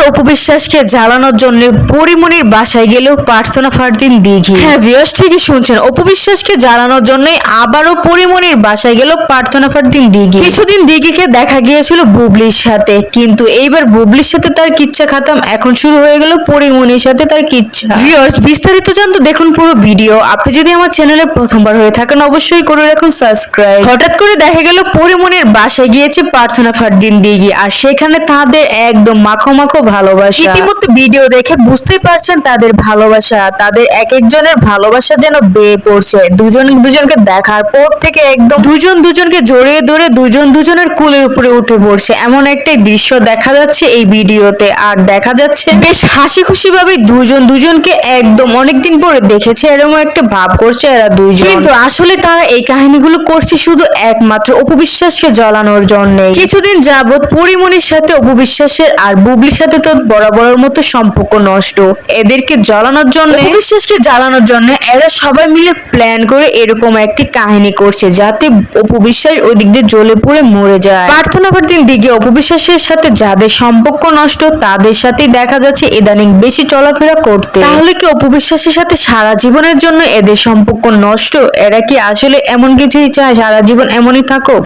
আবার উপবিশ্বাসকে জ্বালানোর জন্য পরিমণির বাসায় গেলেও প্রার্থনা ফারদিন দিঘি হ্যাঁ ভিউয়ার্স ঠিকই শুনছেন। উপবিশ্বাসকে জ্বালানোর জন্যই আবারও পরিমণির বাসায় গেল প্রার্থনা ফারদিন দিঘি কিছুদিন দিঘিকে দেখা গিয়েছিল বুবলির সাথে কিন্তু এইবার বুবলির সাথে তার কিচ্ছা খাতাম এখন শুরু হয়ে গেল পরিমণির সাথে তার কিচ্ছা। ভিউয়ার্স বিস্তারিত জানতে দেখুন পুরো ভিডিও। আপনি যদি আমার চ্যানেলে প্রথমবার হয়ে থাকেন অবশ্যই করে রাখুন সাবস্ক্রাইব। হঠাৎ করে দেখা গেল পরিমণির বাসায় গিয়েছে প্রার্থনা ফারদিন দিঘি আর সেখানে তাদের একদম মাখো মাখো ভালোবাসা। ইতিমধ্যে ভিডিও দেখে বুঝতেই পারছেন তাদের ভালোবাসা, তাদের এক একজনের ভালোবাসা যেন বেয়ে পড়ছে। দুজন দুজনকে দেখার পর থেকে একদম দুজন দুজনকে জড়িয়ে ধরে দুজন দুজনের কুলের উপরে উঠে পড়ছে। এমন একটাই দৃশ্য দেখা যাচ্ছে এই ভিডিওতে। আর দেখা যাচ্ছে বেশ হাসি খুশি ভাবে দুজন দুজনকে একদম অনেকদিন পরে দেখেছে। এরকম একটা ভাব করছে এরা দুইজন। কিন্তু আসলে তারা এই কাহিনীগুলো করছে শুধু একমাত্র অপবিশ্বাসকে জ্বালানোর জন্য কিছুদিন যাবৎ পরিমণির সাথে অপবিশ্বাসের আর বুবলির সাথে তো বরাবরের মতো সম্পর্ক নষ্ট। এদেরকে জ্বালানোর জন্য অপবিশ্বাসকে জ্বালানোর জন্য এরা সবাই মিলে প্ল্যান করে এরকম একটি কাহিনী করছে যাতে অপবিশ্বাস ওই দিক দিয়ে জ্বলে পড়ে মরে যায়। প্রার্থনা দিন দিকে অপবিশ্বাসের সাথে যাদের সম্পর্ক নষ্ট তাদের সাথেই দেখা যাচ্ছে ইদানিং বেশি চলাফেরা করতে। তাহলে কি অপবিশ্বাসের সাথে সারা জীবনের জন্য এদের সম্পর্ক নষ্ট? এরা কি আসলে এমন কিছুই চায় সারা জীবন এমনই থাকুক?